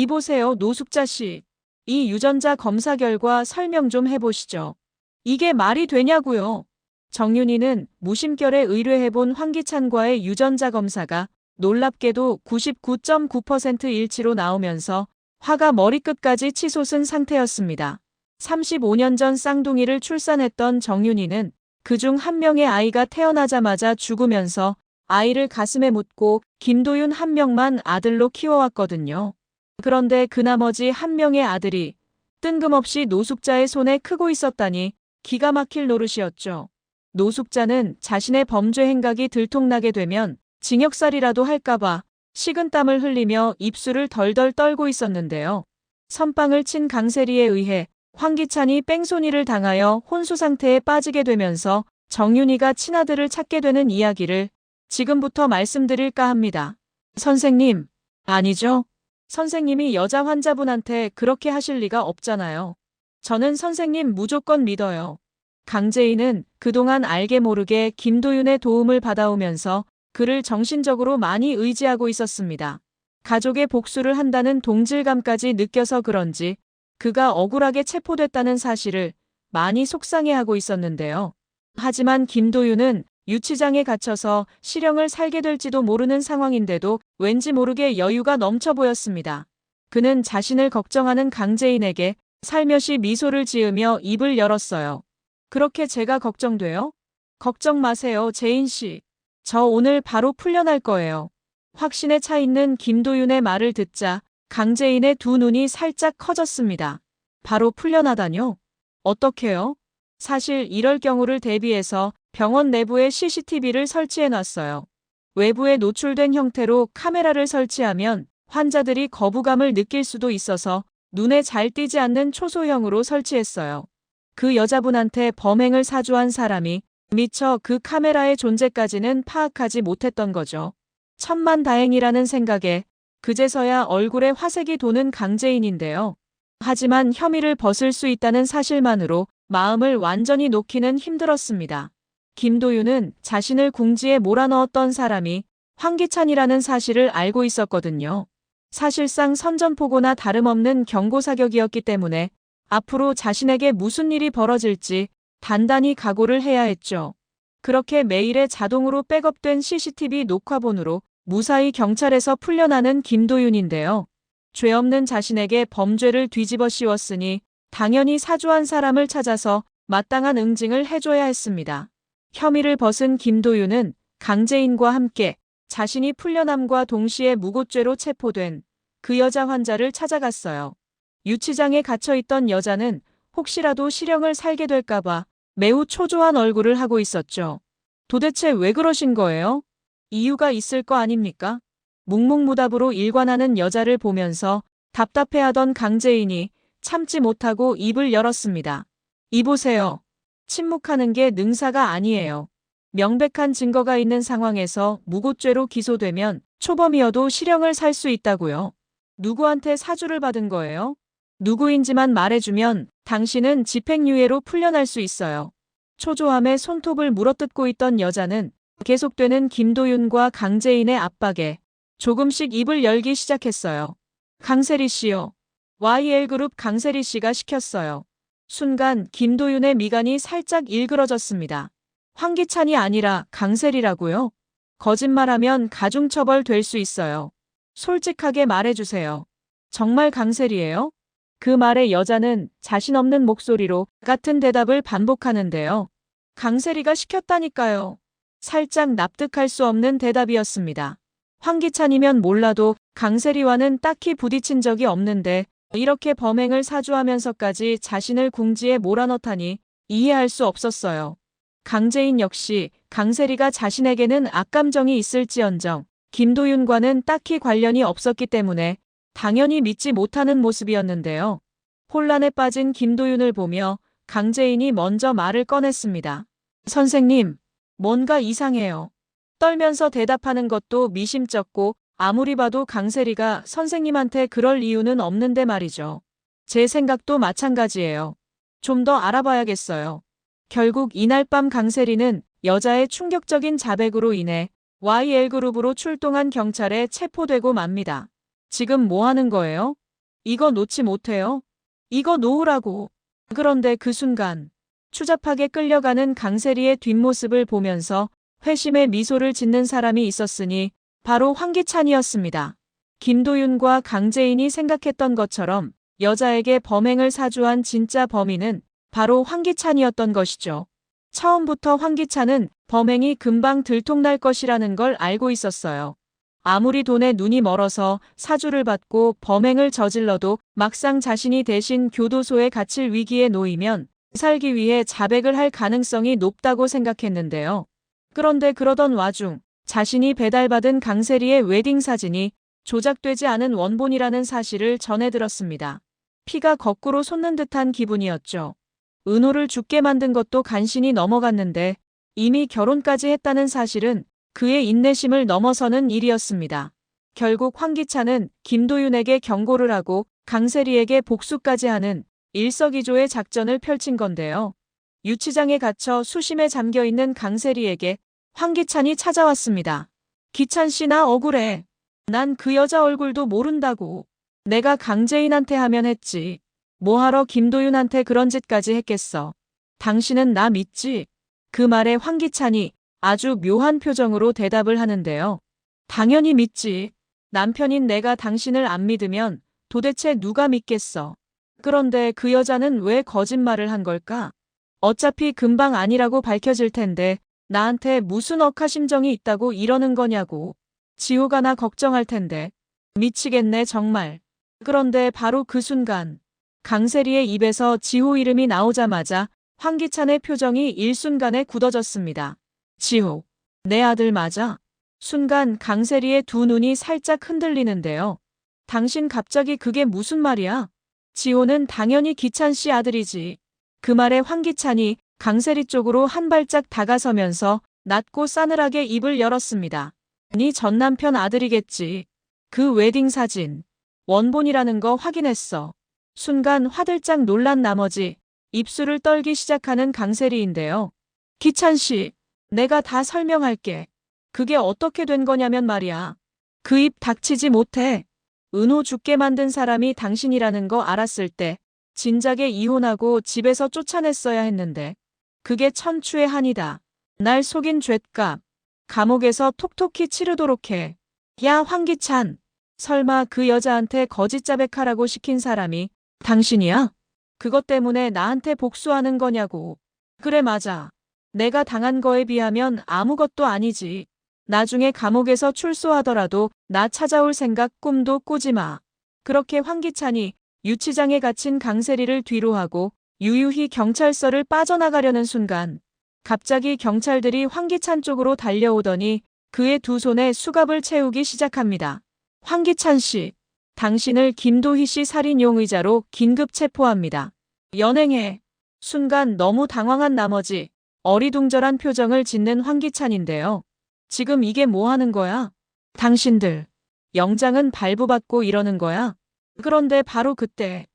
이보세요, 노숙자 씨. 이 유전자 검사 결과 설명 좀 해보시죠. 이게 말이 되냐고요. 정윤희는 무심결에 의뢰해본 황기찬과의 유전자 검사가 놀랍게도 99.9% 일치로 나오면서 화가 머리끝까지 치솟은 상태였습니다. 35년 전 쌍둥이를 출산했던 정윤희는 그 중 한 명의 아이가 태어나자마자 죽으면서 아이를 가슴에 묻고 김도윤 한 명만 아들로 키워왔거든요. 그런데 그 나머지 한 명의 아들이 뜬금없이 노숙자의 손에 크고 있었다니 기가 막힐 노릇이었죠. 노숙자는 자신의 범죄 행각이 들통나게 되면 징역살이라도 할까봐 식은땀을 흘리며 입술을 덜덜 떨고 있었는데요. 선빵을 친 강세리에 의해 황기찬이 뺑소니를 당하여 혼수 상태에 빠지게 되면서 정윤이가 친아들을 찾게 되는 이야기를 지금부터 말씀드릴까 합니다. 선생님, 아니죠? 선생님이 여자 환자분한테 그렇게 하실 리가 없잖아요. 저는 선생님 무조건 믿어요. 강재인은 그동안 알게 모르게 김도윤의 도움을 받아오면서 그를 정신적으로 많이 의지하고 있었습니다. 가족의 복수를 한다는 동질감까지 느껴서 그런지 그가 억울하게 체포됐다는 사실을 많이 속상해하고 있었는데요. 하지만 김도윤은 유치장에 갇혀서 실형을 살게 될지도 모르는 상황인데도 왠지 모르게 여유가 넘쳐 보였습니다. 그는 자신을 걱정하는 강재인에게 살며시 미소를 지으며 입을 열었어요. 그렇게 제가 걱정돼요? 걱정 마세요, 재인 씨. 저 오늘 바로 풀려날 거예요. 확신에 차 있는 김도윤의 말을 듣자 강재인의 두 눈이 살짝 커졌습니다. 바로 풀려나다뇨? 어떻게요? 사실 이럴 경우를 대비해서 병원 내부에 CCTV를 설치해 놨어요. 외부에 노출된 형태로 카메라를 설치하면 환자들이 거부감을 느낄 수도 있어서 눈에 잘 띄지 않는 초소형으로 설치했어요. 그 여자분한테 범행을 사주한 사람이 미처 그 카메라의 존재까지는 파악하지 못했던 거죠. 천만 다행이라는 생각에 그제서야 얼굴에 화색이 도는 강재인인데요. 하지만 혐의를 벗을 수 있다는 사실만으로 마음을 완전히 놓기는 힘들었습니다. 김도윤은 자신을 궁지에 몰아넣었던 사람이 황기찬이라는 사실을 알고 있었거든요. 사실상 선전포고나 다름없는 경고사격이었기 때문에 앞으로 자신에게 무슨 일이 벌어질지 단단히 각오를 해야 했죠. 그렇게 매일의 자동으로 백업된 CCTV 녹화본으로 무사히 경찰에서 풀려나는 김도윤인데요. 죄 없는 자신에게 범죄를 뒤집어 씌웠으니 당연히 사주한 사람을 찾아서 마땅한 응징을 해줘야 했습니다. 혐의를 벗은 김도윤은 강재인과 함께 자신이 풀려남과 동시에 무고죄로 체포된 그 여자 환자를 찾아갔어요. 유치장에 갇혀있던 여자는 혹시라도 실형을 살게 될까봐 매우 초조한 얼굴을 하고 있었죠. 도대체 왜 그러신 거예요? 이유가 있을 거 아닙니까? 묵묵무답으로 일관하는 여자를 보면서 답답해하던 강재인이 참지 못하고 입을 열었습니다. 이보세요. 침묵하는 게 능사가 아니에요. 명백한 증거가 있는 상황에서 무고죄로 기소되면 초범이어도 실형을 살 수 있다고요. 누구한테 사주를 받은 거예요? 누구인지만 말해주면 당신은 집행유예로 풀려날 수 있어요. 초조함에 손톱을 물어뜯고 있던 여자는 계속되는 김도윤과 강재인의 압박에 조금씩 입을 열기 시작했어요. 강세리 씨요. YL그룹 강세리 씨가 시켰어요. 순간 김도윤의 미간이 살짝 일그러졌습니다. 황기찬이 아니라 강세리라고요? 거짓말하면 가중처벌 될 수 있어요. 솔직하게 말해주세요. 정말 강세리예요? 그 말에 여자는 자신 없는 목소리로 같은 대답을 반복하는데요. 강세리가 시켰다니까요. 살짝 납득할 수 없는 대답이었습니다. 황기찬이면 몰라도 강세리와는 딱히 부딪힌 적이 없는데 이렇게 범행을 사주하면서까지 자신을 궁지에 몰아넣다니 이해할 수 없었어요. 강재인 역시 강세리가 자신에게는 악감정이 있을지언정 김도윤과는 딱히 관련이 없었기 때문에 당연히 믿지 못하는 모습이었는데요. 혼란에 빠진 김도윤을 보며 강재인이 먼저 말을 꺼냈습니다. 선생님, 뭔가 이상해요. 떨면서 대답하는 것도 미심쩍고 아무리 봐도 강세리가 선생님한테 그럴 이유는 없는데 말이죠. 제 생각도 마찬가지예요. 좀 더 알아봐야겠어요. 결국 이날 밤 강세리는 여자의 충격적인 자백으로 인해 YL그룹으로 출동한 경찰에 체포되고 맙니다. 지금 뭐 하는 거예요? 이거 놓지 못해요. 이거 놓으라고. 그런데 그 순간 추잡하게 끌려가는 강세리의 뒷모습을 보면서 회심의 미소를 짓는 사람이 있었으니 바로 황기찬이었습니다. 김도윤과 강재인이 생각했던 것처럼 여자에게 범행을 사주한 진짜 범인은 바로 황기찬이었던 것이죠. 처음부터 황기찬은 범행이 금방 들통날 것이라는 걸 알고 있었어요. 아무리 돈에 눈이 멀어서 사주를 받고 범행을 저질러도 막상 자신이 대신 교도소에 갇힐 위기에 놓이면 살기 위해 자백을 할 가능성이 높다고 생각했는데요. 그런데 그러던 와중 자신이 배달받은 강세리의 웨딩 사진이 조작되지 않은 원본이라는 사실을 전해 들었습니다. 피가 거꾸로 솟는 듯한 기분이었죠. 은호를 죽게 만든 것도 간신히 넘어갔는데 이미 결혼까지 했다는 사실은 그의 인내심을 넘어서는 일이었습니다. 결국 황기찬은 김도윤에게 경고를 하고 강세리에게 복수까지 하는 일석이조의 작전을 펼친 건데요. 유치장에 갇혀 수심에 잠겨 있는 강세리에게 황기찬이 찾아왔습니다. 기찬 씨 나 억울해. 난 그 여자 얼굴도 모른다고. 내가 강재인한테 하면 했지. 뭐하러 김도윤한테 그런 짓까지 했겠어. 당신은 나 믿지? 그 말에 황기찬이 아주 묘한 표정으로 대답을 하는데요. 당연히 믿지. 남편인 내가 당신을 안 믿으면 도대체 누가 믿겠어. 그런데 그 여자는 왜 거짓말을 한 걸까? 어차피 금방 아니라고 밝혀질 텐데 나한테 무슨 억하심정이 있다고 이러는 거냐고. 지호가 나 걱정할 텐데. 미치겠네 정말. 그런데 바로 그 순간 강세리의 입에서 지호 이름이 나오자마자 황기찬의 표정이 일순간에 굳어졌습니다. 지호, 내 아들 맞아? 순간 강세리의 두 눈이 살짝 흔들리는데요. 당신 갑자기 그게 무슨 말이야? 지호는 당연히 기찬 씨 아들이지. 그 말에 황기찬이 강세리 쪽으로 한 발짝 다가서면서 낮고 싸늘하게 입을 열었습니다. 네 전남편 아들이겠지. 그 웨딩 사진. 원본이라는 거 확인했어. 순간 화들짝 놀란 나머지 입술을 떨기 시작하는 강세리인데요. 기찬 씨, 내가 다 설명할게. 그게 어떻게 된 거냐면 말이야. 그 입 닥치지 못해. 은호 죽게 만든 사람이 당신이라는 거 알았을 때 진작에 이혼하고 집에서 쫓아냈어야 했는데 그게 천추의 한이다. 날 속인 죄값. 감옥에서 톡톡히 치르도록 해. 야 황기찬. 설마 그 여자한테 거짓 자백하라고 시킨 사람이 당신이야? 그것 때문에 나한테 복수하는 거냐고. 그래 맞아. 내가 당한 거에 비하면 아무것도 아니지. 나중에 감옥에서 출소하더라도 나 찾아올 생각 꿈도 꾸지 마. 그렇게 황기찬이 유치장에 갇힌 강세리를 뒤로하고 유유히 경찰서를 빠져나가려는 순간 갑자기 경찰들이 황기찬 쪽으로 달려오더니 그의 두 손에 수갑을 채우기 시작합니다. 황기찬 씨, 당신을 김도희 씨 살인 용 의자로 긴급 체포합니다. 연행해. 순간 너무 당황한 나머지 어리둥절한 표정을 짓는 황기찬인데요. 지금 이게 뭐 하는 거야? 당신들. 영장은 발부받고 이러는 거야? 그런데 바로 그때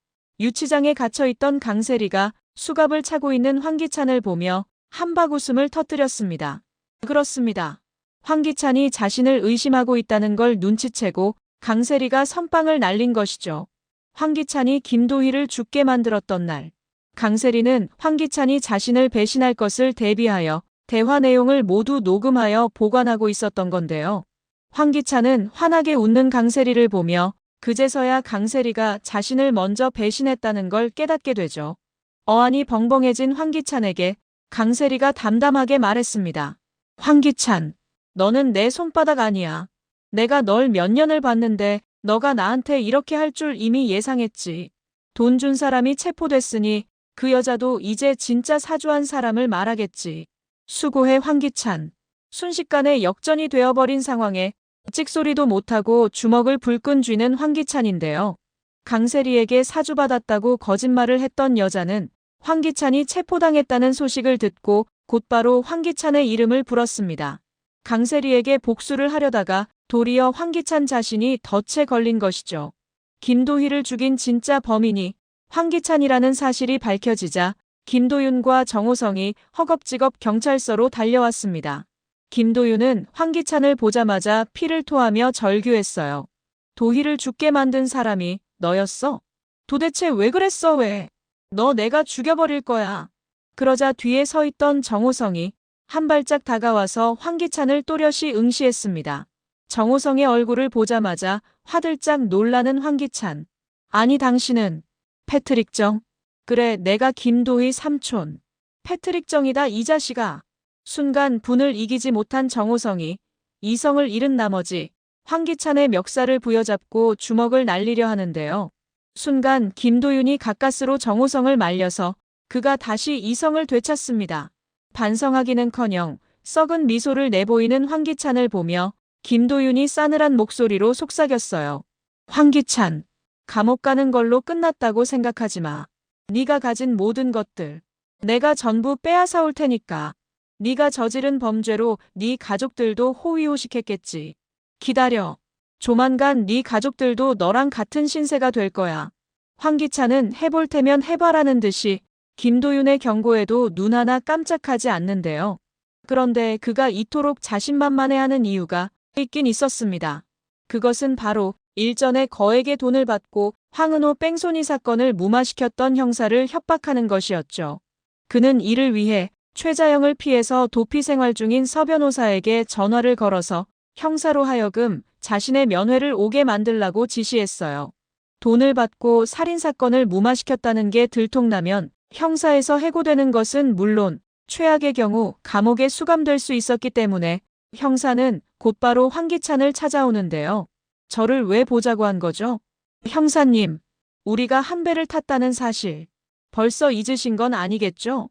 유치장에 갇혀있던 강세리가 수갑을 차고 있는 황기찬을 보며 한바구음을 터뜨렸습니다. 그렇습니다. 황기찬이 자신을 의심하고 있다는 걸 눈치채고 강세리가 선빵을 날린 것이죠. 황기찬이 김도희를 죽게 만들었던 날. 강세리는 황기찬이 자신을 배신할 것을 대비하여 대화 내용을 모두 녹음하여 보관하고 있었던 건데요. 황기찬은 환하게 웃는 강세리를 보며 그제서야 강세리가 자신을 먼저 배신했다는 걸 깨닫게 되죠. 어안이 벙벙해진 황기찬에게 강세리가 담담하게 말했습니다. 황기찬, 너는 내 손바닥 아니야. 내가 널 몇 년을 봤는데 너가 나한테 이렇게 할 줄 이미 예상했지. 돈 준 사람이 체포됐으니 그 여자도 이제 진짜 사주한 사람을 말하겠지. 수고해 황기찬. 순식간에 역전이 되어버린 상황에 찍소리도 못하고 주먹을 불끈 쥐는 황기찬인데요. 강세리에게 사주받았다고 거짓말을 했던 여자는 황기찬이 체포당했다는 소식을 듣고 곧바로 황기찬의 이름을 불었습니다. 강세리에게 복수를 하려다가 도리어 황기찬 자신이 덫에 걸린 것이죠. 김도희를 죽인 진짜 범인이 황기찬이라는 사실이 밝혀지자 김도윤과 정호성이 허겁지겁 경찰서로 달려왔습니다. 김도윤은 황기찬을 보자마자 피를 토하며 절규했어요. 도희를 죽게 만든 사람이 너였어? 도대체 왜 그랬어, 왜? 너 내가 죽여버릴 거야. 그러자 뒤에 서 있던 정호성이 한 발짝 다가와서 황기찬을 또렷이 응시했습니다. 정호성의 얼굴을 보자마자 화들짝 놀라는 황기찬. 아니, 당신은 패트릭 정. 그래, 내가 김도희 삼촌. 패트릭 정이다, 이 자식아. 순간 분을 이기지 못한 정호성이 이성을 잃은 나머지 황기찬의 멱살을 부여잡고 주먹을 날리려 하는데요. 순간 김도윤이 가까스로 정호성을 말려서 그가 다시 이성을 되찾습니다. 반성하기는커녕 썩은 미소를 내보이는 황기찬을 보며 김도윤이 싸늘한 목소리로 속삭였어요. 황기찬, 감옥 가는 걸로 끝났다고 생각하지 마. 네가 가진 모든 것들 내가 전부 빼앗아 올 테니까. 네가 저지른 범죄로 네 가족들도 호위호식했겠지. 기다려. 조만간 네 가족들도 너랑 같은 신세가 될 거야. 황기찬은 해볼 테면 해봐라는 듯이 김도윤의 경고에도 눈 하나 깜짝하지 않는데요. 그런데 그가 이토록 자신만만해하는 이유가 있긴 있었습니다. 그것은 바로 일전에 거액의 돈을 받고 황은호 뺑소니 사건을 무마시켰던 형사를 협박하는 것이었죠. 그는 이를 위해 최자영을 피해서 도피 생활 중인 서 변호사에게 전화를 걸어서 형사로 하여금 자신의 면회를 오게 만들라고 지시했어요. 돈을 받고 살인사건을 무마시켰다는 게 들통나면 형사에서 해고되는 것은 물론 최악의 경우 감옥에 수감될 수 있었기 때문에 형사는 곧바로 황기찬을 찾아오는데요. 저를 왜 보자고 한 거죠? 형사님, 우리가 한 배를 탔다는 사실 벌써 잊으신 건 아니겠죠?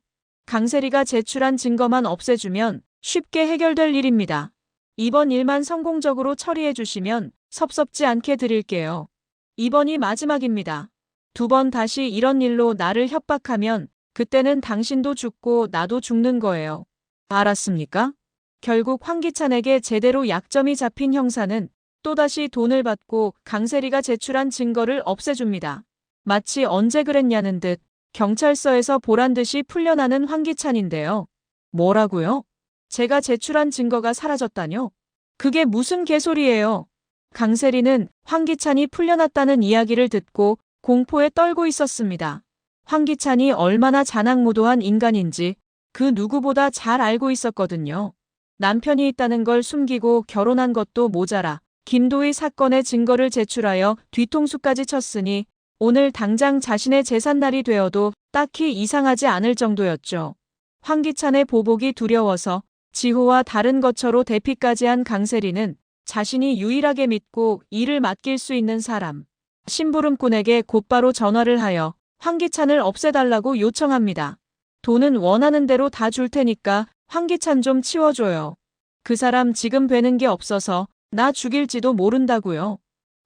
강세리가 제출한 증거만 없애주면 쉽게 해결될 일입니다. 이번 일만 성공적으로 처리해 주시면 섭섭지 않게 드릴게요. 이번이 마지막입니다. 두 번 다시 이런 일로 나를 협박하면 그때는 당신도 죽고 나도 죽는 거예요. 알았습니까? 결국 황기찬에게 제대로 약점이 잡힌 형사는 또다시 돈을 받고 강세리가 제출한 증거를 없애줍니다. 마치 언제 그랬냐는 듯 경찰서에서 보란 듯이 풀려나는 황기찬인데요. 뭐라고요? 제가 제출한 증거가 사라졌다뇨? 그게 무슨 개소리예요? 강세리는 황기찬이 풀려났다는 이야기를 듣고 공포에 떨고 있었습니다. 황기찬이 얼마나 자낙무도한 인간인지 그 누구보다 잘 알고 있었거든요. 남편이 있다는 걸 숨기고 결혼한 것도 모자라 김도희 사건의 증거를 제출하여 뒤통수까지 쳤으니 오늘 당장 자신의 재산날이 되어도 딱히 이상하지 않을 정도였죠. 황기찬의 보복이 두려워서 지호와 다른 거처로 대피까지 한 강세리는 자신이 유일하게 믿고 일을 맡길 수 있는 사람, 심부름꾼에게 곧바로 전화를 하여 황기찬을 없애달라고 요청합니다. 돈은 원하는 대로 다 줄 테니까 황기찬 좀 치워줘요. 그 사람 지금 뵈는 게 없어서 나 죽일지도 모른다고요.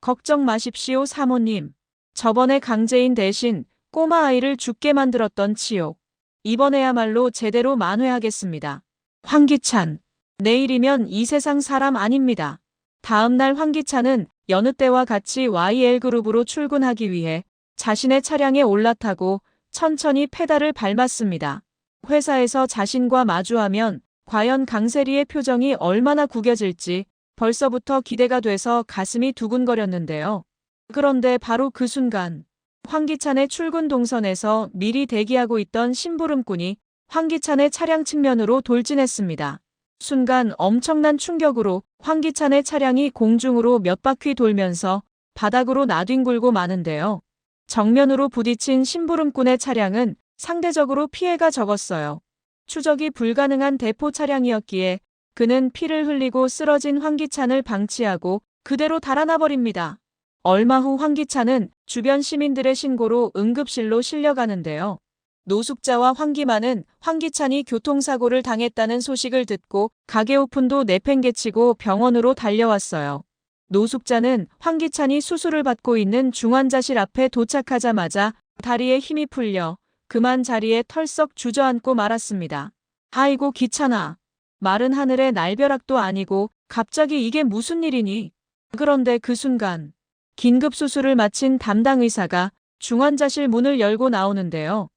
걱정 마십시오 사모님. 저번에 강제인 대신 꼬마 아이를 죽게 만들었던 치욕. 이번에야말로 제대로 만회하겠습니다. 황기찬. 내일이면 이 세상 사람 아닙니다. 다음날 황기찬은 여느 때와 같이 YL그룹으로 출근하기 위해 자신의 차량에 올라타고 천천히 페달을 밟았습니다. 회사에서 자신과 마주하면 과연 강세리의 표정이 얼마나 구겨질지 벌써부터 기대가 돼서 가슴이 두근거렸는데요. 그런데 바로 그 순간 황기찬의 출근 동선에서 미리 대기하고 있던 심부름꾼이 황기찬의 차량 측면으로 돌진했습니다. 순간 엄청난 충격으로 황기찬의 차량이 공중으로 몇 바퀴 돌면서 바닥으로 나뒹굴고 마는데요. 정면으로 부딪힌 심부름꾼의 차량은 상대적으로 피해가 적었어요. 추적이 불가능한 대포 차량이었기에 그는 피를 흘리고 쓰러진 황기찬을 방치하고 그대로 달아나 버립니다. 얼마 후 황기찬은 주변 시민들의 신고로 응급실로 실려가는데요. 노숙자와 황기만은 황기찬이 교통사고를 당했다는 소식을 듣고 가게 오픈도 내팽개치고 병원으로 달려왔어요. 노숙자는 황기찬이 수술을 받고 있는 중환자실 앞에 도착하자마자 다리에 힘이 풀려 그만 자리에 털썩 주저앉고 말았습니다. 아이고 기찬아. 마른 하늘의 날벼락도 아니고 갑자기 이게 무슨 일이니? 그런데 그 순간 긴급 수술을 마친 담당 의사가 중환자실 문을 열고 나오는데요.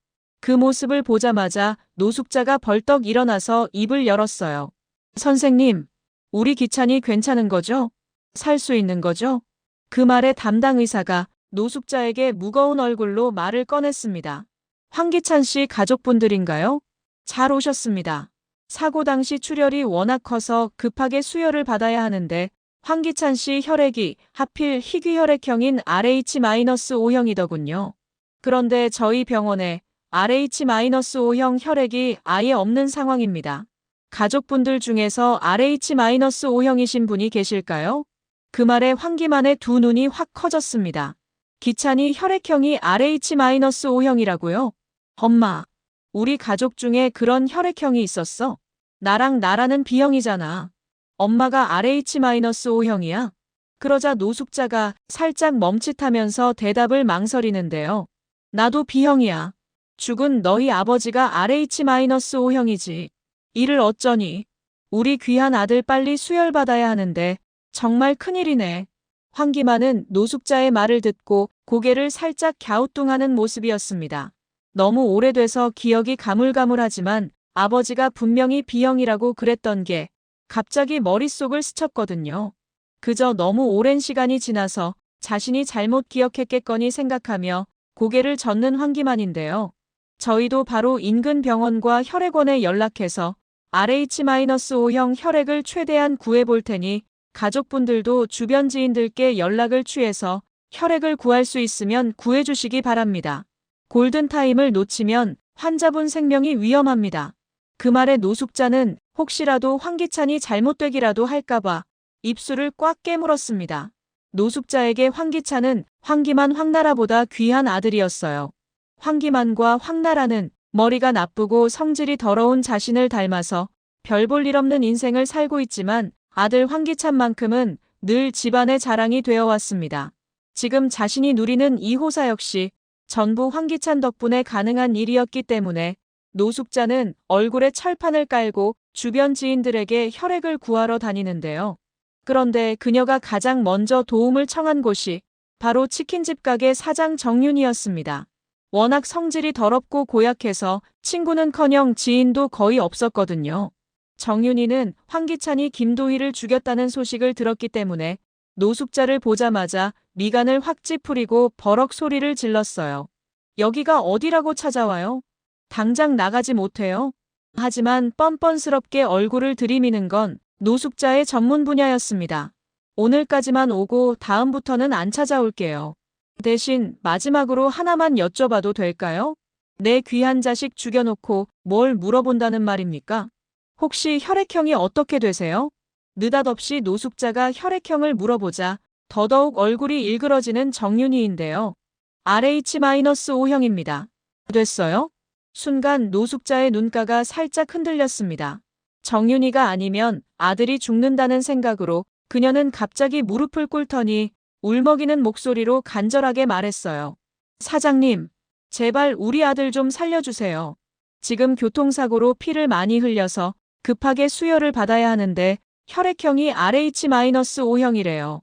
그 모습을 보자마자 노숙자가 벌떡 일어나서 입을 열었어요. 선생님, 우리 기찬이 괜찮은 거죠? 살 수 있는 거죠? 그 말에 담당 의사가 노숙자에게 무거운 얼굴로 말을 꺼냈습니다. 황기찬 씨 가족분들인가요? 잘 오셨습니다. 사고 당시 출혈이 워낙 커서 급하게 수혈을 받아야 하는데 황기찬 씨 혈액이 하필 희귀 혈액형인 RH-5형이더군요. 그런데 저희 병원에 RH-5형 혈액이 아예 없는 상황입니다. 가족분들 중에서 RH-5형이신 분이 계실까요? 그 말에 황기만의 두 눈이 확 커졌습니다. 기찬이 혈액형이 RH-5형이라고요? 엄마, 우리 가족 중에 그런 혈액형이 있었어? 나랑 나라는 B형이잖아. 엄마가 RH-5형이야? 그러자 노숙자가 살짝 멈칫하면서 대답을 망설이는데요. 나도 B형이야. 죽은 너희 아버지가 RH-5형이지. 이를 어쩌니? 우리 귀한 아들 빨리 수혈받아야 하는데 정말 큰일이네. 황기만은 노숙자의 말을 듣고 고개를 살짝 갸우뚱하는 모습이었습니다. 너무 오래돼서 기억이 가물가물하지만 아버지가 분명히 B형이라고 그랬던 게 갑자기 머릿속을 스쳤거든요. 그저 너무 오랜 시간이 지나서 자신이 잘못 기억했겠거니 생각하며 고개를 젓는 황기만인데요. 저희도 바로 인근 병원과 혈액원에 연락해서 RH-5형 혈액을 최대한 구해볼 테니 가족분들도 주변 지인들께 연락을 취해서 혈액을 구할 수 있으면 구해주시기 바랍니다. 골든타임을 놓치면 환자분 생명이 위험합니다. 그 말에 노숙자는 혹시라도 황기찬이 잘못되기라도 할까봐 입술을 꽉 깨물었습니다. 노숙자에게 황기찬은 황기만 황나라보다 귀한 아들이었어요. 황기만과 황나라는 머리가 나쁘고 성질이 더러운 자신을 닮아서 별 볼 일 없는 인생을 살고 있지만 아들 황기찬만큼은 늘 집안의 자랑이 되어 왔습니다. 지금 자신이 누리는 이 호사 역시 전부 황기찬 덕분에 가능한 일이었기 때문에 노숙자는 얼굴에 철판을 깔고 주변 지인들에게 혈액을 구하러 다니는데요. 그런데 그녀가 가장 먼저 도움을 청한 곳이 바로 치킨집 가게 사장 정윤이었습니다. 워낙 성질이 더럽고 고약해서 친구는커녕 지인도 거의 없었거든요. 정윤이는 황기찬이 김도희를 죽였다는 소식을 들었기 때문에 노숙자를 보자마자 미간을 확 찌푸리고 버럭 소리를 질렀어요. 여기가 어디라고 찾아와요? 당장 나가지 못해요? 하지만 뻔뻔스럽게 얼굴을 들이미는 건 노숙자의 전문 분야였습니다. 오늘까지만 오고 다음부터는 안 찾아올게요. 대신 마지막으로 하나만 여쭤봐도 될까요? 내 귀한 자식 죽여놓고 뭘 물어본다는 말입니까? 혹시 혈액형이 어떻게 되세요? 느닷없이 노숙자가 혈액형을 물어보자 더더욱 얼굴이 일그러지는 정윤희인데요. RH-5형입니다. 됐어요? 순간 노숙자의 눈가가 살짝 흔들렸습니다. 정윤희가 아니면 아들이 죽는다는 생각으로 그녀는 갑자기 무릎을 꿇더니 울먹이는 목소리로 간절하게 말했어요. 사장님, 제발 우리 아들 좀 살려주세요. 지금 교통사고로 피를 많이 흘려서 급하게 수혈을 받아야 하는데 혈액형이 RH-5형이래요.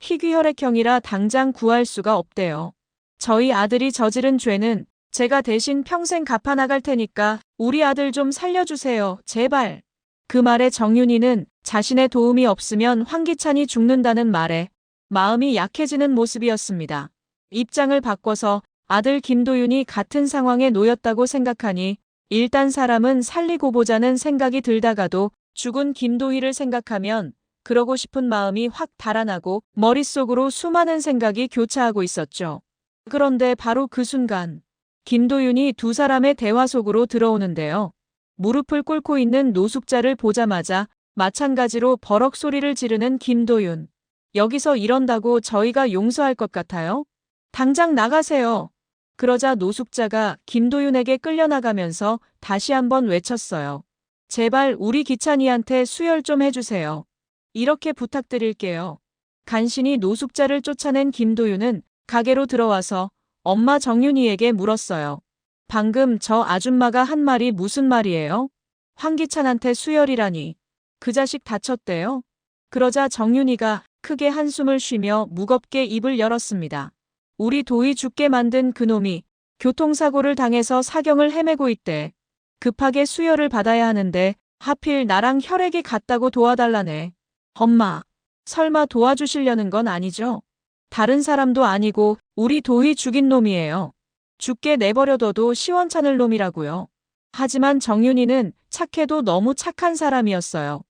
희귀혈액형이라 당장 구할 수가 없대요. 저희 아들이 저지른 죄는 제가 대신 평생 갚아나갈 테니까 우리 아들 좀 살려주세요. 제발. 그 말에 정윤이는 자신의 도움이 없으면 황기찬이 죽는다는 말에 마음이 약해지는 모습이었습니다. 입장을 바꿔서 아들 김도윤이 같은 상황에 놓였다고 생각하니 일단 사람은 살리고 보자는 생각이 들다가도 죽은 김도희를 생각하면 그러고 싶은 마음이 확 달아나고 머릿속으로 수많은 생각이 교차하고 있었죠. 그런데 바로 그 순간 김도윤이 두 사람의 대화 속으로 들어오는데요. 무릎을 꿇고 있는 노숙자를 보자마자 마찬가지로 버럭 소리를 지르는 김도윤. 여기서 이런다고 저희가 용서할 것 같아요? 당장 나가세요. 그러자 노숙자가 김도윤에게 끌려나가면서 다시 한번 외쳤어요. 제발 우리 기찬이한테 수혈 좀 해주세요. 이렇게 부탁드릴게요. 간신히 노숙자를 쫓아낸 김도윤은 가게로 들어와서 엄마 정윤이에게 물었어요. 방금 저 아줌마가 한 말이 무슨 말이에요? 황기찬한테 수혈이라니. 그 자식 다쳤대요? 그러자 정윤이가 크게 한숨을 쉬며 무겁게 입을 열었습니다. 우리 도희 죽게 만든 그놈이 교통사고를 당해서 사경을 헤매고 있대. 급하게 수혈을 받아야 하는데 하필 나랑 혈액이 같다고 도와달라네. 엄마, 설마 도와주시려는 건 아니죠? 다른 사람도 아니고 우리 도희 죽인 놈이에요. 죽게 내버려둬도 시원찮을 놈이라고요. 하지만 정윤이는 착해도 너무 착한 사람이었어요.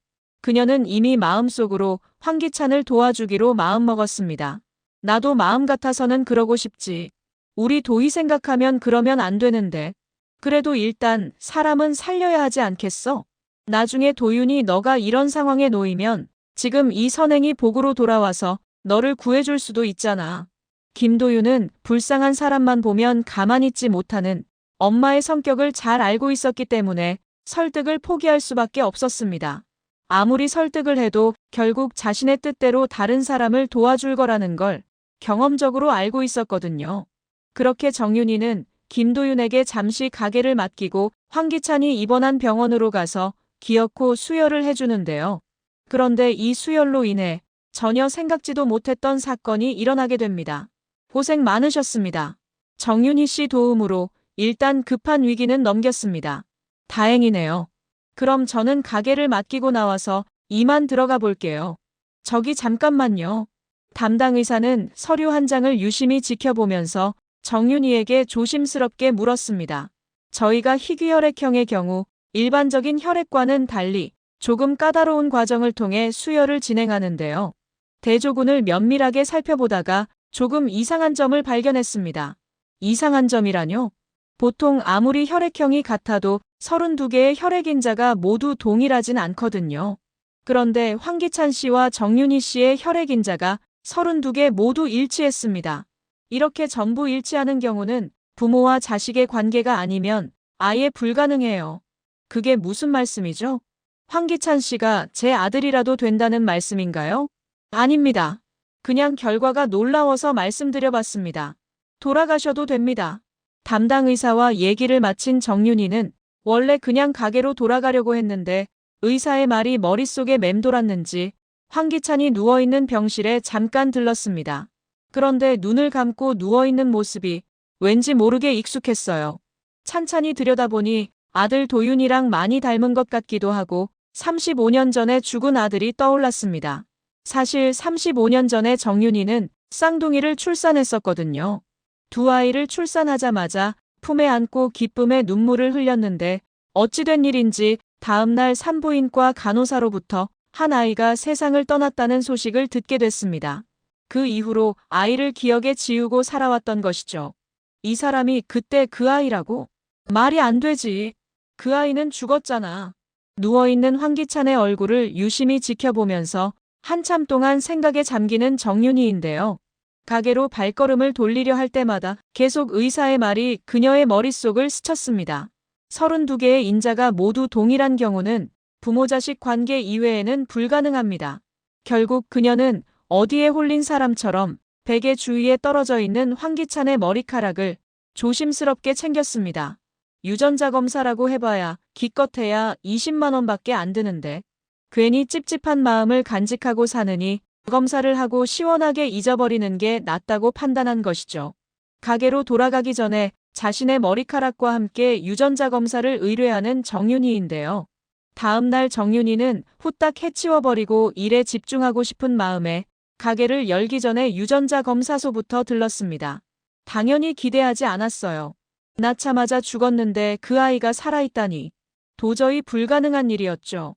그녀는 이미 마음속으로 황기찬을 도와주기로 마음먹었습니다. 나도 마음 같아서는 그러고 싶지. 우리 도희 생각하면 그러면 안 되는데. 그래도 일단 사람은 살려야 하지 않겠어? 나중에 도윤이 너가 이런 상황에 놓이면 지금 이 선행이 복으로 돌아와서 너를 구해줄 수도 있잖아. 김도윤은 불쌍한 사람만 보면 가만히 있지 못하는 엄마의 성격을 잘 알고 있었기 때문에 설득을 포기할 수밖에 없었습니다. 아무리 설득을 해도 결국 자신의 뜻대로 다른 사람을 도와줄 거라는 걸 경험적으로 알고 있었거든요. 그렇게 정윤이는 김도윤에게 잠시 가게를 맡기고 황기찬이 입원한 병원으로 가서 기어코 수혈을 해주는데요. 그런데 이 수혈로 인해 전혀 생각지도 못했던 사건이 일어나게 됩니다. 고생 많으셨습니다. 정윤희 씨 도움으로 일단 급한 위기는 넘겼습니다. 다행이네요. 그럼 저는 가게를 맡기고 나와서 이만 들어가 볼게요. 저기 잠깐만요. 담당 의사는 서류 한 장을 유심히 지켜보면서 정윤희에게 조심스럽게 물었습니다. 저희가 희귀혈액형의 경우 일반적인 혈액과는 달리 조금 까다로운 과정을 통해 수혈을 진행하는데요. 대조군을 면밀하게 살펴보다가 조금 이상한 점을 발견했습니다. 이상한 점이라뇨? 보통 아무리 혈액형이 같아도 32개의 혈액인자가 모두 동일하진 않거든요. 그런데 황기찬 씨와 정윤희 씨의 혈액인자가 32개 모두 일치했습니다. 이렇게 전부 일치하는 경우는 부모와 자식의 관계가 아니면 아예 불가능해요. 그게 무슨 말씀이죠? 황기찬 씨가 제 아들이라도 된다는 말씀인가요? 아닙니다. 그냥 결과가 놀라워서 말씀드려봤습니다. 돌아가셔도 됩니다. 담당 의사와 얘기를 마친 정윤희는 원래 그냥 가게로 돌아가려고 했는데 의사의 말이 머릿속에 맴돌았는지 황기찬이 누워있는 병실에 잠깐 들렀습니다. 그런데 눈을 감고 누워있는 모습이 왠지 모르게 익숙했어요. 찬찬히 들여다보니 아들 도윤이랑 많이 닮은 것 같기도 하고 35년 전에 죽은 아들이 떠올랐습니다. 사실 35년 전에 정윤이는 쌍둥이를 출산했었거든요. 두 아이를 출산하자마자 품에 안고 기쁨의 눈물을 흘렸는데 어찌된 일인지 다음날 산부인과 간호사로부터 한 아이가 세상을 떠났다는 소식을 듣게 됐습니다. 그 이후로 아이를 기억에 지우고 살아왔던 것이죠. 이 사람이 그때 그 아이라고? 말이 안 되지. 그 아이는 죽었잖아. 누워있는 황기찬의 얼굴을 유심히 지켜보면서 한참 동안 생각에 잠기는 정윤희인데요. 가게로 발걸음을 돌리려 할 때마다 계속 의사의 말이 그녀의 머릿속을 스쳤습니다. 32개의 인자가 모두 동일한 경우는 부모 자식 관계 이외에는 불가능합니다. 결국 그녀는 어디에 홀린 사람처럼 베개 주위에 떨어져 있는 황기찬의 머리카락을 조심스럽게 챙겼습니다. 유전자 검사라고 해봐야 기껏해야 20만 원밖에 안 드는데 괜히 찝찝한 마음을 간직하고 사느니 검사를 하고 시원하게 잊어버리는 게 낫다고 판단한 것이죠. 가게로 돌아가기 전에 자신의 머리카락과 함께 유전자 검사를 의뢰하는 정윤희인데요. 다음 날 정윤희는 후딱 해치워버리고 일에 집중하고 싶은 마음에 가게를 열기 전에 유전자 검사소부터 들렀습니다. 당연히 기대하지 않았어요. 낳자마자 죽었는데 그 아이가 살아있다니. 도저히 불가능한 일이었죠.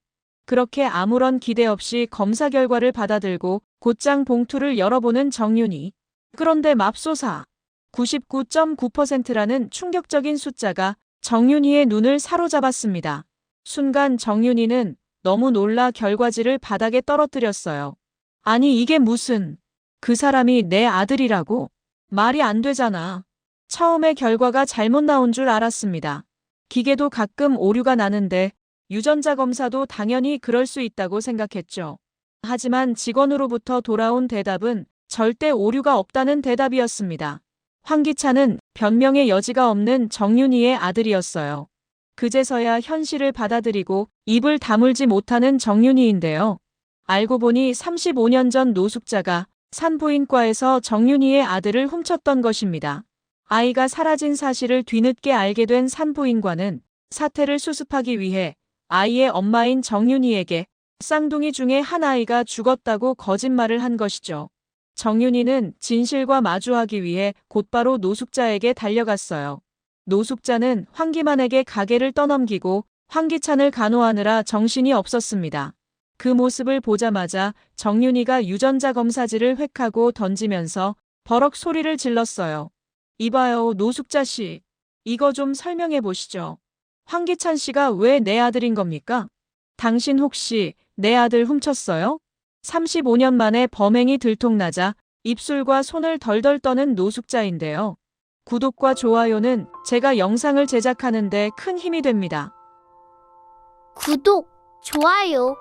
그렇게 아무런 기대 없이 검사 결과를 받아들고 곧장 봉투를 열어보는 정윤희. 그런데 맙소사. 99.9%라는 충격적인 숫자가 정윤희의 눈을 사로잡았습니다. 순간 정윤희는 너무 놀라 결과지를 바닥에 떨어뜨렸어요. 아니 이게 무슨 그 사람이 내 아들이라고? 말이 안 되잖아. 처음에 결과가 잘못 나온 줄 알았습니다. 기계도 가끔 오류가 나는데 유전자 검사도 당연히 그럴 수 있다고 생각했죠. 하지만 직원으로부터 돌아온 대답은 절대 오류가 없다는 대답이었습니다. 황기찬은 변명의 여지가 없는 정윤희의 아들이었어요. 그제서야 현실을 받아들이고 입을 다물지 못하는 정윤희인데요. 알고 보니 35년 전 노숙자가 산부인과에서 정윤희의 아들을 훔쳤던 것입니다. 아이가 사라진 사실을 뒤늦게 알게 된 산부인과는 사태를 수습하기 위해 아이의 엄마인 정윤희에게 쌍둥이 중에 한 아이가 죽었다고 거짓말을 한 것이죠. 정윤희는 진실과 마주하기 위해 곧바로 노숙자에게 달려갔어요. 노숙자는 황기만에게 가게를 떠넘기고 황기찬을 간호하느라 정신이 없었습니다. 그 모습을 보자마자 정윤희가 유전자 검사지를 획하고 던지면서 버럭 소리를 질렀어요. 이봐요, 노숙자 씨. 이거 좀 설명해 보시죠. 황기찬 씨가 왜 내 아들인 겁니까? 당신 혹시 내 아들 훔쳤어요? 35년 만에 범행이 들통나자 입술과 손을 덜덜 떠는 노숙자인데요. 구독과 좋아요는 제가 영상을 제작하는데 큰 힘이 됩니다. 구독, 좋아요